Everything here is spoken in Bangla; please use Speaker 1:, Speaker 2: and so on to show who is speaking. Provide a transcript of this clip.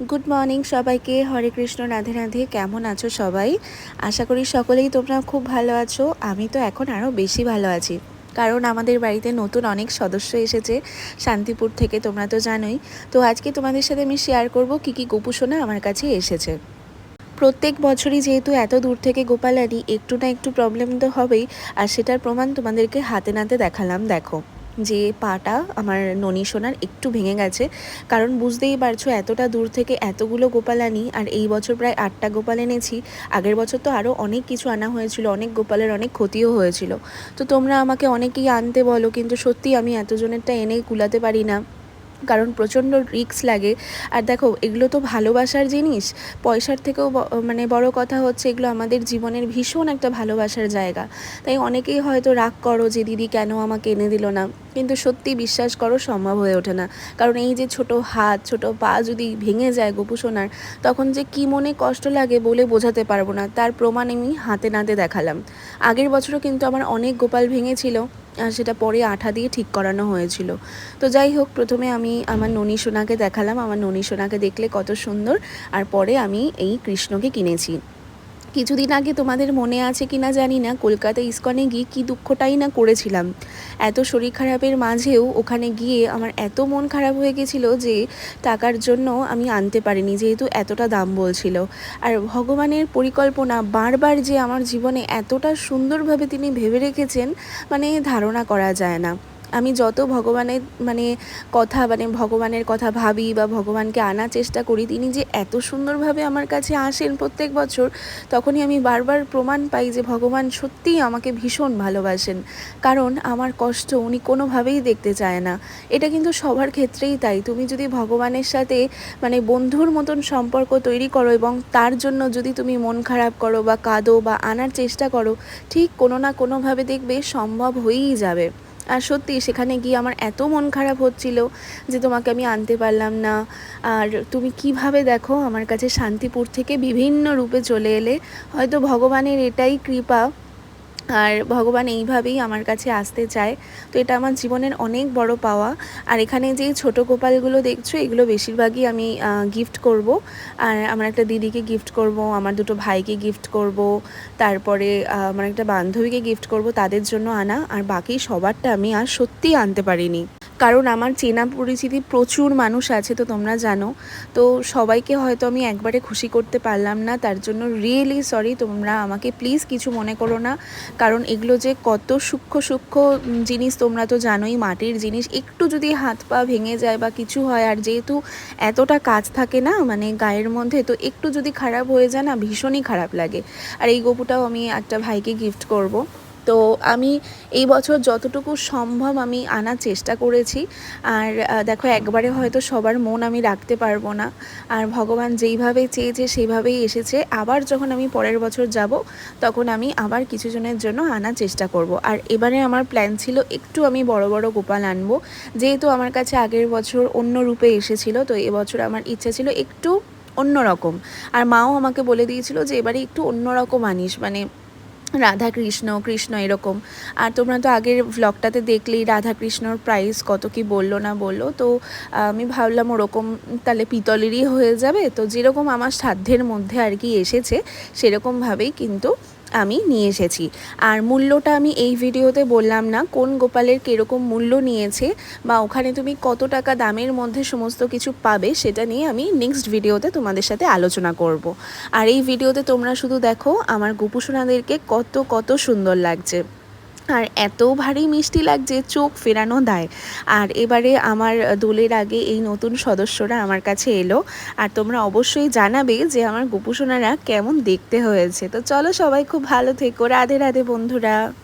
Speaker 1: গুড মর্নিং সবাইকে। হরে কৃষ্ণ, রাধে রাধে। কেমন আছো সবাই? আশা করি সকলেই তোমরা খুব ভালো আছো। আমি তো এখন আরও বেশি ভালো আছি। কারণ আমাদের বাড়িতে নতুন অনেক সদস্য এসেছে। শান্তিপুর থেকে তোমরা তো জানোই। তো আজকে তোমাদের সাথে আমি শেয়ার করব কী কী গোপুসোনা আমার কাছে এসেছে। প্রত্যেক বছরই যেহেতু এত দূর থেকে গোপাল আনি একটু না একটু প্রবলেম তো হবেই। আর সেটার প্রমাণ তোমাদেরকে হাতে নাতে দেখালাম, দেখো। যে পাটা আমার ননি সোনার একটু ভেঙে গেছে। কারণ বুঝতেই পারছ, এতটা দূর থেকে এতগুলো গোপাল আনি, আর এই বছর প্রায় আটটা গোপাল এনেছি। আগের বছর তো আরও অনেক কিছু আনা হয়েছিল, অনেক গোপালের অনেক ক্ষতিও হয়েছিল। তো তোমরা আমাকে অনেকেই আনতে বলো, কিন্তু সত্যি আমি এতজনেরটা এনে কুলাতে পারি না। কারণ প্রচণ্ড রিস্ক লাগে। আর দেখো, এগুলো তো ভালোবাসার জিনিস। পয়সার থেকেও মানে বড় কথা হচ্ছে, এগুলো আমাদের জীবনের ভীষণ একটা ভালোবাসার জায়গা। তাই অনেকেই হয়তো রাগ করো যে, দিদি, কেন আমাকে এনে দিল না? কিন্তু সত্যি বিশ্বাস করো, সম্ভব হয়ে ওঠে না। কারণ এই যে ছোট হাত, ছোট পা যদি ভেঙে যায় গোপু সোনার, তখন যে কি মনে কষ্ট লাগে বলে বোঝাতে পারব না। তার প্রমাণ আমি হাতে নাতে দেখালাম। আগের বছরও কিন্তু আমার অনেক গোপাল ভেঙেছিল। আর সেটা পরে আঠা দিয়ে ঠিক করানো হয়েছিল। তো যাই হোক, প্রথমে আমি আমার ননী সোনাকে দেখালাম। আমার ননী সোনাকে দেখলে কত সুন্দর। আর পরে আমি এই কৃষ্ণকে কিনেছি। কিছুদিন আগে তোমাদের মনে আছে কি না জানি না, কলকাতা ইস্কনে গিয়ে কী দুঃখটাই না করেছিলাম। এত শরীর খারাপের মাঝেও ওখানে গিয়ে আমার এত মন খারাপ হয়ে গেছিল যে টাকার জন্য আমি আনতে পারিনি, যেহেতু এতটা দাম বলছিল। আর ভগবানের পরিকল্পনা বারবার যে আমার জীবনে এতটা সুন্দরভাবে তিনি ভেবে রেখেছেন মানে ধারণা করা যায় না। আমি যত ভগবানের মানে কথা মানে ভগবানের কথা ভাবি বা ভগবানকে আনার চেষ্টা করি, তিনি যে এত সুন্দরভাবে আমার কাছে আসেন প্রত্যেক বছর, তখনই আমি বারবার প্রমাণ পাই যে ভগবান সত্যিই আমাকে ভীষণ ভালোবাসেন। কারণ আমার কষ্ট উনি কোনোভাবেই দেখতে চায় না। এটা কিন্তু সবার ক্ষেত্রেই তাই। তুমি যদি ভগবানের সাথে মানে বন্ধুর মতন সম্পর্ক তৈরি করো এবং তার জন্য যদি তুমি মন খারাপ করো বা কাঁদো বা আনার চেষ্টা করো, ঠিক কোনো না কোনোভাবে দেখবে সম্ভব হয়েই যাবে। আর সত্যি সেখানে গিয়ে আমার এত মন খারাপ হচ্ছিল যে তোমাকে আমি আনতে পারলাম না। আর তুমি কীভাবে দেখো, আমার কাছে শান্তিপুর থেকে বিভিন্ন রূপে চলে এলে, হয়তো ভগবানের এটাই কৃপা। আর ভগবান এইভাবেই আমার কাছে আসতে চায়। তো এটা আমার জীবনের অনেক বড় পাওয়া। আর এখানে যে ছোট গোপালগুলো দেখছ, এগুলো বেশিরভাগই আমি গিফট করব। আর আমার একটা দিদিকে গিফট করব, আমার দুটো ভাইকে গিফট করব, তারপরে আমার একটা বান্ধবীকে গিফট করব, তাদের জন্য আনা। আর বাকি সবারটা আমি আর সত্যিই আনতে পারিনি। কারণ আমার চেনা পরিচিতি প্রচুর মানুষ আছে, তো তোমরা জানো। তো সবাইকে হয়তো আমি একবারে খুশি করতে পারলাম না, তার জন্য রিয়েলি সরি তোমরা আমাকে প্লিজ কিছু মনে করো না। কারণ এগুলো যে কত সূক্ষ্ম সূক্ষ্ম জিনিস তোমরা তো জানোই, মাটির জিনিস। একটু যদি হাত পা ভেঙে যায় বা কিছু হয়, আর যেহেতু এতটা কাজ থাকে না মানে গায়ের মধ্যে, তো একটু যদি খারাপ হয়ে যায় না, ভীষণই খারাপ লাগে। আর এই গপুটাও আমি একটা ভাইকে গিফট করব। তো আমি এই বছর যতটুকু সম্ভব আমি আনার চেষ্টা করেছি। আর দেখো, একবারে হয়তো সবার মন আমি রাখতে পারব না। আর ভগবান যেইভাবে চেয়েছে, সেইভাবেই এসেছে। আবার যখন আমি পরের বছর যাব, তখন আমি আবার কিছু জনের জন্য আনার চেষ্টা করব। আর এবারে আমার প্ল্যান ছিল একটু আমি বড় বড় গোপাল আনব। যেহেতু আমার কাছে আগের বছর অন্য রূপে এসেছিল, তো এবছর আমার ইচ্ছা ছিল একটু অন্যরকম। আর মাও আমাকে বলে দিয়েছিল যে, এবারে একটু অন্যরকম আনিস। মানে রাধা কৃষ্ণ কৃষ্ণ এরকম। আর তোমরা তো আগের ভ্লগটাতে দেখলেই রাধা কৃষ্ণর প্রাইস কত কি বলল না বলল। তো আমি ভাবলাম ওরকম তাহলে পিতলেরই হয়ে যাবে। তো যেরকম আমার সাধ্যের মধ্যে আর কি এসেছে, সেরকমভাবেই কিন্তু আমি নিয়ে এসেছি আর মূল্যটা আমি এই ভিডিওতে বললাম না, কোন গোপালের কীরকম মূল্য নিয়েছে বা ওখানে তুমি কত টাকা দামের মধ্যে সমস্ত কিছু পাবে সেটা নিয়ে আমি নেক্সট ভিডিওতে তোমাদের সাথে আলোচনা করব। আর এই ভিডিওতে তোমরা শুধু দেখো আমার গোপুসোনাদেরকে কত কত সুন্দর লাগছে আর এত ভারী মিষ্টি লাগছে, চোখ ফেরানো দায়। আর এবারে আমার দোলের আগে এই নতুন সদস্যরা আমার কাছে এলো। আর তোমরা অবশ্যই জানাবে যে আমার গোপুসোনারা কেমন দেখতে হয়েছে। তো চলো সবাই খুব ভালো থেকো। রাধে রাধে বন্ধুরা।